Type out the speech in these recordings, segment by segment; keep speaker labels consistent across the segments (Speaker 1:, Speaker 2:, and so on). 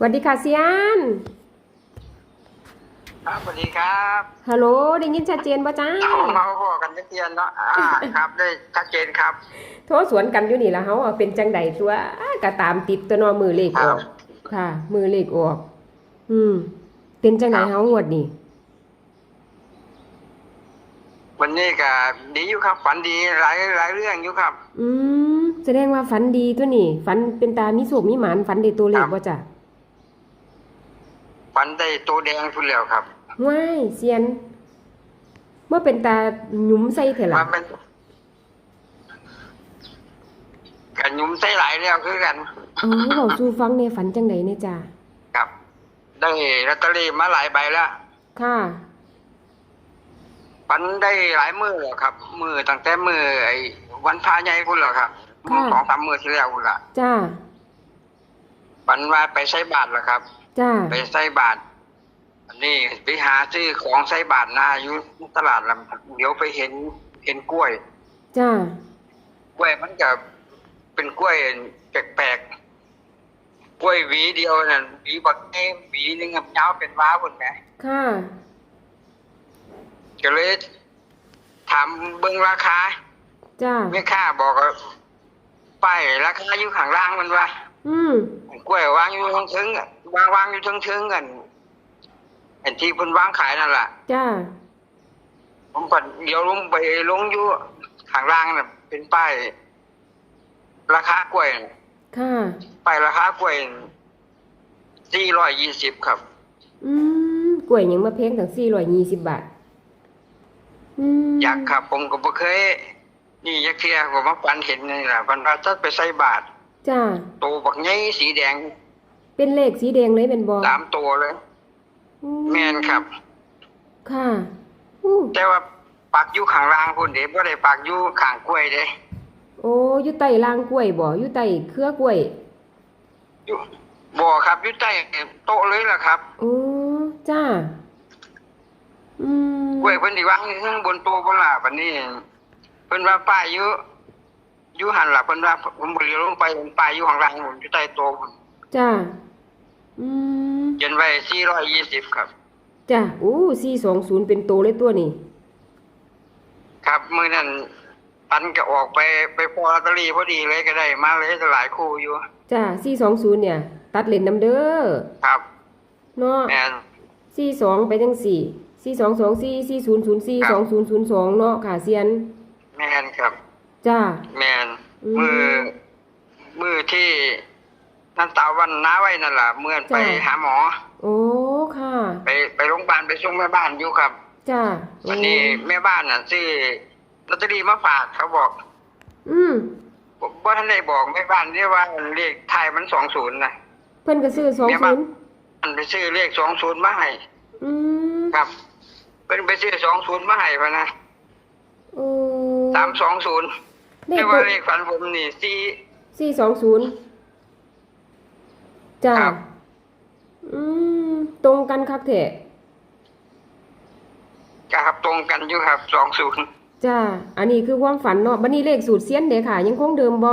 Speaker 1: สวัสดีค่ะเซียน
Speaker 2: ครับสวัสดีครับ
Speaker 1: ฮัลโหลได้ยินชัดเจนป่ะจ้า
Speaker 2: เอามาพอกันเตียนเนาะอ่าครับได้ชัดเจนครับ
Speaker 1: โทรสวนกันอยู่นี่ละเฮาเอาเป็นจังใดตัวอ้าก็ตามติดตัวนอมือเลขออก ค่ะ มือเลขออก อืม เป็นจังได
Speaker 2: ครับ
Speaker 1: เฮางวดนี่
Speaker 2: วันนี้ก็ดีอยู่ครับ ฝันดีหลายหลายเรื่องอยู่ครับ
Speaker 1: อืมแสดงว่าฝันดีตัวนี่ฝันเป็นตามีโศกมีหมานฝันได้ตัวเลข
Speaker 2: ครับ
Speaker 1: บ่จ้ะ
Speaker 2: ฝันได้ตัวแดงทุนแล้วครับ
Speaker 1: ว้ายเซียน เมื่อเป็นตาหยุมใส่เถอะ
Speaker 2: มา
Speaker 1: ล่ะ
Speaker 2: เป็นกันยุ้มใส่หลายแล้วคือกัน
Speaker 1: เออเว้าสู่ฟังในฝันจังไดเนี่ยจ้ะ
Speaker 2: ครับ ได้ลอตเตอรี่มาหลายใบแล้ว
Speaker 1: ค่ะ
Speaker 2: ฝันได้หลายมือแล้วครับ มือตั้งแต่มือไอ้วันพาใหญ่พุ่นแล้วครับ
Speaker 1: ค่ะ
Speaker 2: สองสามมือที่แล้วพุ่นละ
Speaker 1: จ้า
Speaker 2: ฝันว่าไปใช้บาทแล้วครับ
Speaker 1: จ้า
Speaker 2: ไปใส่บาทอันนี้ไปหาซื้อของใส่บาทนาอยู่ตลาดลำเดี๋ยวไปเห็นเห็นกล้วย
Speaker 1: จ้า
Speaker 2: กล้วยมันก็เป็นกล้วยแปลกๆ กล้วยหวีเดียวนั่นหวีบักเอ้หวีหนึงกับยาวเป็นว้าบนแหม
Speaker 1: ค่ะ
Speaker 2: ก็เลยถามเบิ่งราคา
Speaker 1: จ้า
Speaker 2: แม่ค้าบอกว่าป้ายราคาอยู่ข้างล่างมันว่า
Speaker 1: อืม
Speaker 2: กล้วยวางอยู่ทั้งถึงๆอะวางวางอยู่ทั้งถึงๆกันอันที่เพิ่นวางขายนั่นล่ะ
Speaker 1: จ้า
Speaker 2: ผมก็เดี๋ยวลงไปลงอยู่ข้างล่างน่ะ เป็นป้ายราคากล้วยน่ะ
Speaker 1: ค่ะ
Speaker 2: ป้ายราคากล้วยสี่ร้อยยี่สิบครับ
Speaker 1: อืมกล้วยหยังมาแพงถึง420 บาท อืม
Speaker 2: อยากครับ ผมก็บ่เคย นี่ยักเทียผมมาปันเห็นนี่แหละมันว่าจะไปใส่บาท
Speaker 1: จ้า
Speaker 2: โตบักใหญ่สีแดง
Speaker 1: เป็นเลขสีแดงเลยเป็นบ่
Speaker 2: สามตัวเลย
Speaker 1: อื
Speaker 2: แม่นครับ
Speaker 1: ค่ะอู้
Speaker 2: แต่ว่าปักอยู่ข้างล่างพุ่นเด้บ่ได้ปักอยู่ข้างกล้วยเด้
Speaker 1: โอ้อยู่ใต้รางกล้วยบ่อยู่ใต้เครือกล้วย
Speaker 2: อยู่บ่ครับอยู่ใต้โต๊ะเลยล่ะครับ
Speaker 1: โอ้จ้า อืม
Speaker 2: กล้วยเพิ่นสิวางอยู่ข้างบนโต๊ะพุ่นล่ะบัดนี้ เพิ่นว่าป้ายอยู่อ ยู่หันล่ะเพิ่นว่าผมบ่เลี้ยวลงไปเห็นป้ายอยู่ข้างล่างผมอยู่ใต้โต๊ะพุ่น
Speaker 1: จ้า อืม
Speaker 2: เขียนไว้420ครับ
Speaker 1: จ้าอู้420เป็นโตเลยตัวนี้
Speaker 2: ครับมื้อนั้นปันก็ออกไปไปพอลอตเตอรี่พอดีเลยก็ได้ มาเลยหลายคู่อยู่
Speaker 1: จ้า420เนี่ย ตัดเลนน้ำเด้อ
Speaker 2: ครับ
Speaker 1: เนาะ
Speaker 2: แม่น
Speaker 1: 42ไปจังสี่4224 4004 2002เนาะค่ะเซียน
Speaker 2: แม่นครับ
Speaker 1: จ้า
Speaker 2: แม่น
Speaker 1: อืม
Speaker 2: มือมือที่นั่นตาวันน้าไว้นั่นล่ะเมื่อนไป
Speaker 1: จ้ะ
Speaker 2: หาหมอ
Speaker 1: โอ้ค่ะ
Speaker 2: ไปไปโรงพยาบาลไปส่งแม่บ้านอยู่ครับ
Speaker 1: จ้า
Speaker 2: วันนี้แม่บ้านน่ะซื้อลอตเตอรี่มาฝากเขาบอก
Speaker 1: อืม
Speaker 2: ผมว่าท่านได้บอกแม่บ้านเรียกว่าเลขไทายมันสองศูนย์นะ
Speaker 1: เพิ่นก็ซื้อ
Speaker 2: แม่บ้าน
Speaker 1: 20
Speaker 2: มันไปซื้อเลขสองศูนย์มาให้
Speaker 1: อืม
Speaker 2: ครับ เป็นไปซื้อสองศูนย์มาให้พะนะ
Speaker 1: โอ้
Speaker 2: สามสองศูนย์
Speaker 1: เล
Speaker 2: แต่
Speaker 1: ข
Speaker 2: ว่าเลขฝันผมนี่สี่
Speaker 1: สี่สองศูนย์จ้า
Speaker 2: ครับ
Speaker 1: อืม ตรงกันครับเถะ
Speaker 2: ครับตรงกันอยู่ครับสองศูนย์
Speaker 1: จ้า อันนี้คือความฝันเนาะบัดนี้เลขสูตรเซียนเด้ค่ะ ยังคงเดิมบ่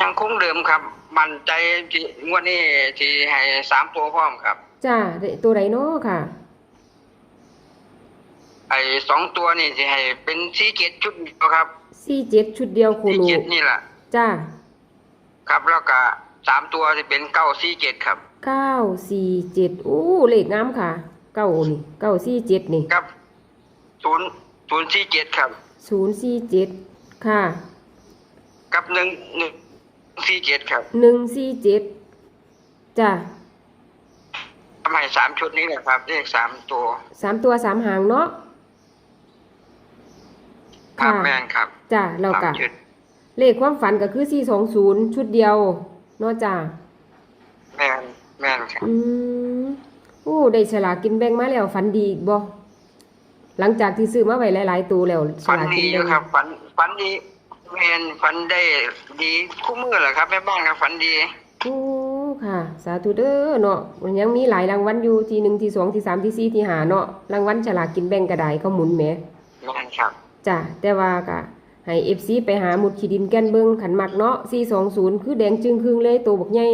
Speaker 2: ยังคงเดิมครับ มั่นใจที่งวดนี้ที่ให้สามตัวพร้อมครับ
Speaker 1: จ้าได้ตัวใดเนาะค่ะ
Speaker 2: ไอ้สองตัวนี่ที่ให้เป็นสี่เจ็ดชุดเดียวครับ
Speaker 1: สี่เจ็ดชุดเดียวโค
Speaker 2: สี่
Speaker 1: โล
Speaker 2: เจ็ดนี่แหละ
Speaker 1: จ้า
Speaker 2: ครับแล้วก็สามตัวที่เป็นเก้าสี่เจ็ดครับ
Speaker 1: เก้าสี่เจ็ดโอ้เลขงามค่ะเก้านี่เก้าสี่เจ็ดนี่
Speaker 2: ครับศูนย์ศูนย์สี่เจ็ดครับ
Speaker 1: ศูนย์สี่เจ็ดค่ะ
Speaker 2: กับหนึ่งหนึ่งสี่เจ็ดครับ
Speaker 1: หนึ่งสี่เจ็ดจ้า
Speaker 2: ทำให้สามชุดนี้แหละครับเลขสามตัว
Speaker 1: สามตัวสามหางเนาะ
Speaker 2: ครับ
Speaker 1: ค่ะ
Speaker 2: แม่นครับ
Speaker 1: จ้าเรา
Speaker 2: สาม
Speaker 1: กะ
Speaker 2: ชุด
Speaker 1: เลขความฝันก็คือ420ชุดเดียวเนาะจ้า
Speaker 2: แม่นแม่นครับ
Speaker 1: อืมโอ้ได้ฉลากกินแบ่งมาแล้วฝันดีอีกบ่หลังจากที่ซื้อมาไว้หลาย ๆ ตัวแล้วฉ
Speaker 2: ฝัน
Speaker 1: ลาก
Speaker 2: ดี
Speaker 1: กิน
Speaker 2: อ
Speaker 1: แบ่
Speaker 2: ยู่
Speaker 1: ง
Speaker 2: ครับฝันฝันดีแม่นฝันได้ดีคู่มือแหละครับแม่บ้านครับฝันดี
Speaker 1: โอ้ค่ะ สาธุเด้อเนาะมันยังมีหลายรางวัลอยู่ที่หนึ่งที่สองที่สามที่สี่ที่ห้าเนาะรางวัลฉลากกินแบ่งก็ได้เขาหมุนแหม
Speaker 2: แม่นครับ
Speaker 1: จ้ะแต่ว่าก็ให้ FC ไปหาหมุดขีดินแก่นเบิงขันมักเนาะ420คือแดงจึงครึ่งเลยตัวบักใหญ่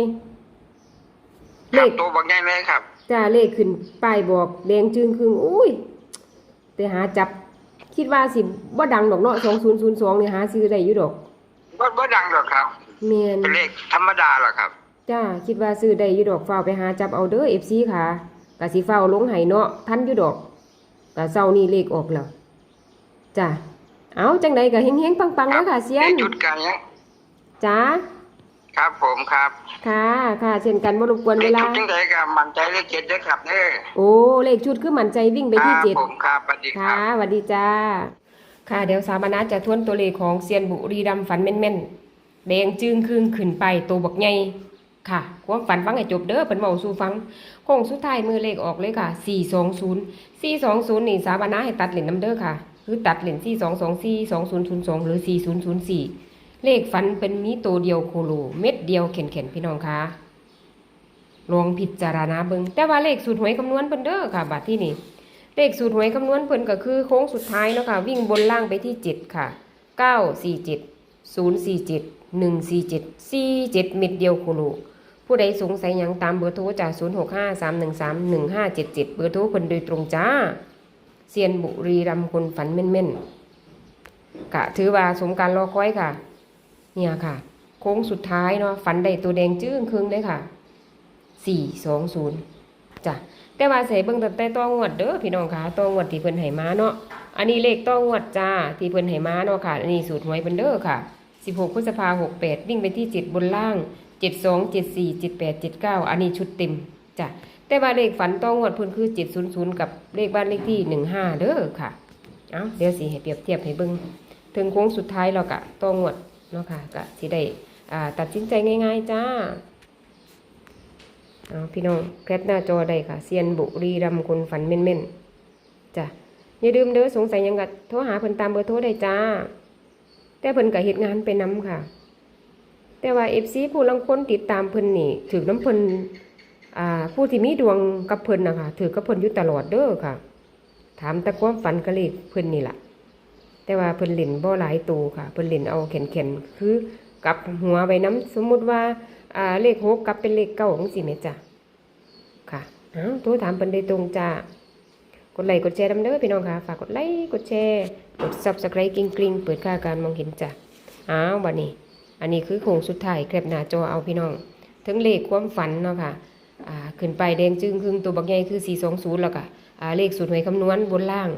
Speaker 2: ค
Speaker 1: เล
Speaker 2: รับ
Speaker 1: ข
Speaker 2: ตัวบักใหญ่เลยครับ
Speaker 1: จ้าเลขขึ้นป้ายบอกแดงจึงครึ่งอุ้ยไปหาจับคิดว่าสิบ่ดังดอกเนาะ2002นี่หาซื้อได้อยู่ดอก
Speaker 2: บ่บ่ดังหรอกครับ
Speaker 1: แม่น
Speaker 2: เป็นเลขธรรมดาหรอกครับ
Speaker 1: จ้าคิดว่าซื้อได้อยู่ดอกฝ้าวไปหาจับเอาเด้อ FC ค่ะกะสิฝ้าวลงให้เนาะทันอยู่ดอกกะเช้านี้เลขออกแล้ว จ้าเอาจังใดก็เฮงๆปังๆเด้อค่ะเซียน
Speaker 2: จุดกันยัง
Speaker 1: จ้า
Speaker 2: ครับผมครับ
Speaker 1: ค่ะค่ะเช่นกันบ่รบกวน
Speaker 2: เล
Speaker 1: เว
Speaker 2: ข
Speaker 1: ลา
Speaker 2: จุดจังไดก็มั่นใจเลขเจ็ดเด้อครับเด้อ
Speaker 1: โอ้เลขชุดคือมั่นใจวิ่งไป
Speaker 2: ค
Speaker 1: ที่
Speaker 2: รับ
Speaker 1: เจ็ด
Speaker 2: ผมครับสวัสดีค
Speaker 1: ค่ะ
Speaker 2: รับ
Speaker 1: สวัสดีจ้าค่ะเดี๋ยวสามนัสจะทวนตัวเลขของเซียนบุรีรัมย์ฝันแม่นๆแดงจึงครึ่งขึ้นไปตัวบักใหญ่ค่ะความฝันฟังให้จบเด้อเป็นเมาสู่ฟังโค้งสุดท้ายมือเลขออกเลยค่ะ 420 420 นี่สามนัสให้ตัดเหรียญน้ำเด้อค่ะ คือตัดเหรียญสี่สองสองซี่สองศูนย์ศูนย์สองหรือสี่ศูนย์ศูนย์สี่เลขฟันเป็นมีโตเดียวโคโล เม็ดเดียวเข็นเข็นพี่น้องคะลองผิดจารณาเบิงแต่ว่าเลขสูตรหวยคำนวณเพิ่นเด้อค่ะบัดที่นี่เลขสูตรหวยคำนวณเพิ่นก็คือโค้งสุดท้ายเนาะค่ะวิ่งบนล่างไปที่เจ็ดค่ะเก้าสี่เจ็ดศูนย์สี่เจ็ดหนึ่งสี่เจ็ดสี่เจ็ดเม็ดเดียวโคโลผู้ใดสงสัยยังตามเบอร์โทรจากห้าสามหนึ่งสามหนึ่งห้าเจ็ดเจ็ดเบอร์โทรคนโดยตรงจ้า เซียนบุรีรัมย์คนฝันแม่นๆกะถือว่าสมการรอคอยค่ะ เนี่ยค่ะ โค้งสุดท้ายเนาะฝันได้ตัวแดงจึ้งครึ่งเลยค่ะ420จ้ะแต่ว่าใส่เบิ่งตั้งแต่ต้องงวดเด้อพี่น้องค่ะต้องงวดที่เพิ่นให้มาเนาะอันนี้เลขต้องงวดจ้าที่เพิ่นให้มาเนาะค่ะ อันนี้สูตรหวยเพิ่นเด้อค่ะ16พฤษภาคม68วิ่งไปที่7บนล่าง72 74 78 79อันนี้ชุดเต็มจ้ะ แต่ว่าเลขฝันต้องงวดพิ่นคือ700กับเลขบ้านเลขที่15เด้อค่ะ เอาเดี๋ยวสิให้เปรียบเทียบให้เบิ่งถึงโค้งสุดท้ายแล้วก็ต้องงวดเนาะค่ะก็สิได้ตัดสินใจง่าย ๆ จ้าเอาพี่น้องแคปหน้าจอได้ค่ะเซียนบุรีรัมคนฝันเม่นๆจ้ะอย่าลืมเด้อสงสัยยังกัโทรหาเพิ่นตามเบอร์โทรได้จ้า แต่เพิ่นก็เฮ็ดงานไปนํค่ะ แต่ว่า FC ผู้ลังคนติดตามเพิ่นนี่ถือน้ำเพิ่น อ่าผู้ที่มีดวงกับเพิ่นนะคะถือกับเพิ่นอยู่ตลอดเด้อค่ะ ถามต่ความฝันกะเลขเพิ่นนี่แหละแต่ว่าเพิ่นเล่นบ่หลายตัวค่ะ เพิ่นเล่นเอาแข็งๆคือกับหัวไว้น้ำสมมุติว่าอ่าเลขหกกับเป็นเลขเก้าจังซี่แม่จ้ะค่ะเอาโทรถามเพิ่นโดยตรงจ้ากดไลค์กดแชร์ดำเด้อพี่น้องค่ะ ฝากกดไลค์กดแชร์กด Subscribe กริ๊งกริ๊งเปิดค่าการมองเห็นจ้ะอ้าวบัดนี้ อันนี้คือโครงสุดท้ายแคปหน้าจอเอาพี่น้อง ถึงเลขความฝันเนาะค่ะ อ่าขึ้นไปแดงจึงครึ่งตัวบักใหญ่คือ 420 แล้วก็อ่าเลขสูตรหวยคำนวณบนล่าง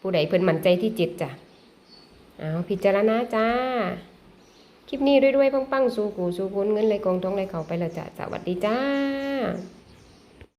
Speaker 1: ผู้ใดเพิ่นมั่นใจที่เจ็ดจ้ะเอาพิจารณาจ้า คลิปนี้ด้วยๆปังๆ สู่กูสู่คนเงินไหลกองทองไหลเขาไปและจ้ะสวัสดีจ้า